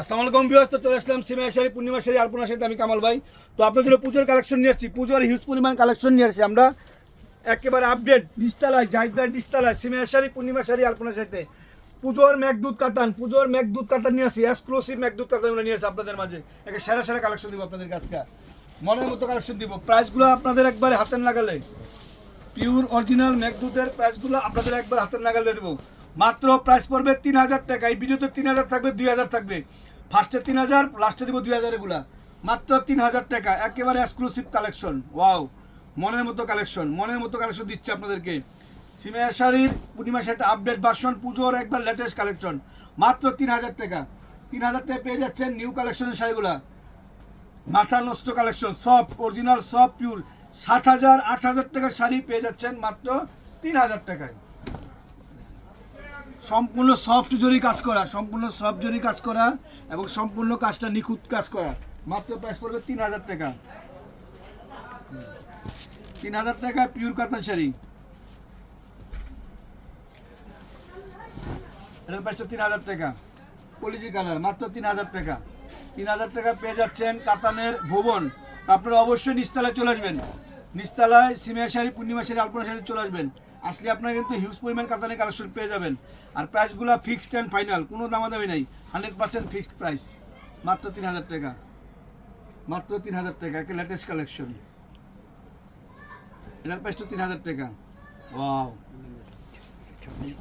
আসসালামু আলাইকুম বিয়াস তো চলে আসলাম সিমা শাড়ি পূর্ণিমা শাড়ি আলপনা শাড়িতে আমি কামাল ভাই। তো আপনাদের পুজোর কালেকশন নিয়ে আসছি। পুজোর হিউজ পরিমাণ কালেকশন নিয়ে আসছি আমরা। একেবারে আপডেট ডিস্তালায় জাহিদার ডিস্তালায় সিমা শাড়ি পূর্ণিমা শাড়ি আলপনা শাড়িতে পুজোর মেঘদূত কাতান, পুজোর মেঘদূত কাতান নিয়ে আসি এক্সক্লুসিভ মেঘদূত কাতান আমরা নিয়ে আসি আপনাদের মাঝে। একে সেরা সেরা কালেকশন দিব আপনাদের কাছে মনের মতো কালেকশন দিব। প্রাইসগুলো আপনাদের একবারে হাতের লাগালে পিওর অরিজিনাল মেঘদূতের প্রাইসগুলো আপনাদের একবার হাতের নাগালে দেবো। মাত্র প্রাইস পড়বে তিন হাজার টাকা। এই ভিডিওতে তিন হাজার থাকবে, দুই হাজার থাকবে। ফার্স্টে তিন হাজার লাস্টে দেবো দুই হাজার এগুলা। মাত্র তিন হাজার টাকা, একেবারে এক্সক্লুসিভ কালেকশন ওয়াও মনের মতো কালেকশন মনের মতো কালেকশন দিচ্ছে আপনাদেরকে। সিমিয়া শাড়ির পূর্ণিমা শাড়িটা আপডেট ভার্সন পুজোর একবার লেটেস্ট কালেকশন মাত্র তিন হাজার টাকা। তিন হাজার টাকা পেয়ে যাচ্ছেন নিউ কালেকশনের শাড়িগুলা। মাথা নষ্ট কালেকশন সব অরিজিনাল সব পিওর সাত হাজার, আট হাজার টাকার শাড়ি পেয়ে যাচ্ছেন মাত্র তিন হাজার টাকায়। সম্পূর্ণ সফট জরি কাজ করা, সম্পূর্ণ সফট জরি কাজ করা এবং সম্পূর্ণ কাজটা নিখুঁত কাজ করা। মাত্র প্রাইস পড়বে তিন হাজার টাকা। তিন হাজার টাকা পিওর কাতান শাড়ি তিন হাজার টাকা। পলিজি কালার মাত্র তিন হাজার টাকা। তিন হাজার টাকা পেয়ে যাচ্ছেন কাতানের ভুবন। আপনারা অবশ্যই নিস্তালায় চলে আসবেন। নিস্তালায় সিমিয়া শাড়ি পূর্ণিমা শাড়ি, আলপনা শাড়ি চলে আসবেন। আসলে আপনারা কিন্তু হিউজ পরিমাণ কাতানের কালেকশন পেয়ে যাবেন। আর প্রাইসগুলো ফিক্সড অ্যান্ড ফাইনাল কোনো দামাদামি নেই। হান্ড্রেড পার্সেন্ট ফিক্সড প্রাইস মাত্র তিন হাজার টাকা। মাত্র তিন হাজার টাকা, একটা লেটেস্ট কালেকশন এটার প্রাইসটা তিন হাজার টাকা। ওয়াও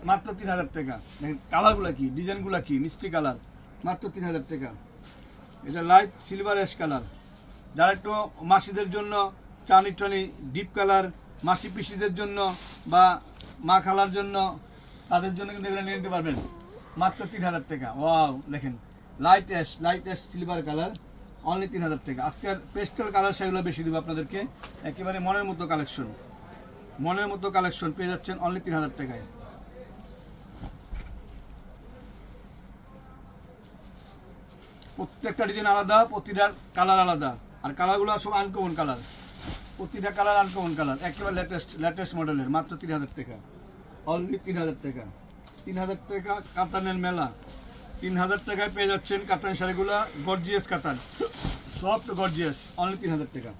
মাত্র তিন হাজার টাকা। দেখেন কালারগুলো কি ডিজাইনগুলো কি, মিষ্টি কালার মাত্র তিন হাজার টাকা। এটা লাইট সিলভার অ্যাশ কালার যারা একটু মাসিদের জন্য চানি টানি ডিপ কালার মাসি পিসিদের জন্য বা মা খালার জন্য, তাদের জন্য কিন্তু এগুলো নিয়ে নিতে পারবেন। মাত্র তিন হাজার টাকা। ওয়াও, দেখেন। Light ash light ash silver colour only তিন হাজার টাকা। আজকের পেস্টেল কালার সেগুলো বেশি দেবো আপনাদেরকে। একেবারে মনের মতো কালেকশন মনের মতো কালেকশন পেয়ে যাচ্ছেন অনলি তিন হাজার টাকায়। প্রত্যেকটা ডিজাইন আলাদা, প্রতিটার কালার আলাদা। আর কালারগুলো সব আনকমন কালার প্রতিটা কালার আনকমন কালার একেবারে লেটেস্ট লেটেস্ট মডেলের মাত্র তিন হাজার টাকা। অনলি তিন হাজার টাকা। তিন হাজার টাকা কাতানের মেলা। তিন হাজার টাকায় পেয়ে যাচ্ছেন কাতান শাড়িগুলো গর্জিয়াস কাতান। সফট গর্জিয়াস অনলি তিন হাজার টাকা।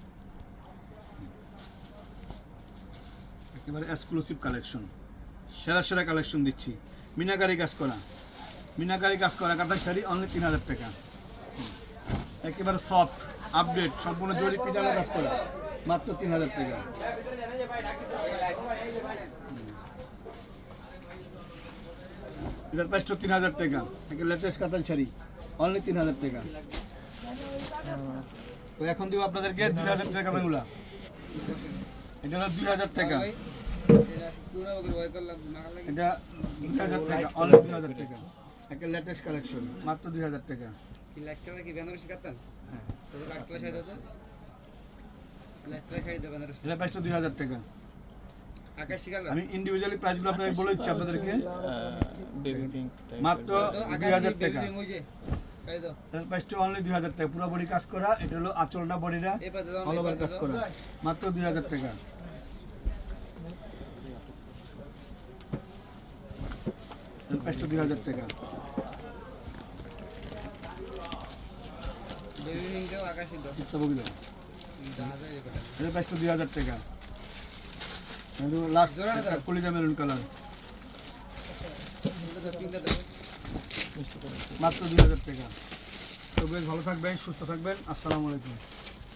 একেবারে এক্সক্লুসিভ কালেকশন সেরা সেরা কালেকশন দিচ্ছি। মিনাকারি কাজ করা। মিনাকারি কাজ করা কাতান শাড়ি অনলি তিন হাজার টাকা। একেবারে সফট আপডেট সম্পূর্ণ জরি পিটানো কাজ করা। মাত্র তিন হাজার টাকা। এটার প্রাইসটা তিন হাজার টাকা। একে লেটেস্ট কাতান শাড়ি। অনলি তিন হাজার টাকা। তো এখন দিব আপনাদেরকে দুই হাজার টাকা কাতানগুলা এটা হলো দুই হাজার টাকা। এটা দুই হাজার টাকা। অনলি দুই হাজার টাকা। একে লেটেস্ট কালেকশন মাত্র দুই হাজার টাকা। হ্যাঁ। এটা প্রাইসটা দুই হাজার টাকা। আমি ইন্ডিভিজুয়ালি প্রাইসগুলো আপনাকে বলে দিচ্ছি আপনাদেরকে। মাত্র দুই হাজার টাকা। এটার প্রাইসটা অনলি দুই হাজার টাকা। পুরো বডি কাজ করা এটা হলো আঁচলটা বডিটা। অল ওভার কাজ করা। মাত্র দুই হাজার টাকা। প্রাইসটা দুই হাজার টাকা। চিত্ত বগিল প্রাইসটা দুই হাজার টাকা। লাস্ট কলিজা মেরুন কালার মাত্র দুই হাজার টাকা। তো বেশ ভালো থাকবেন সুস্থ থাকবেন। আসসালামু আলাইকুম।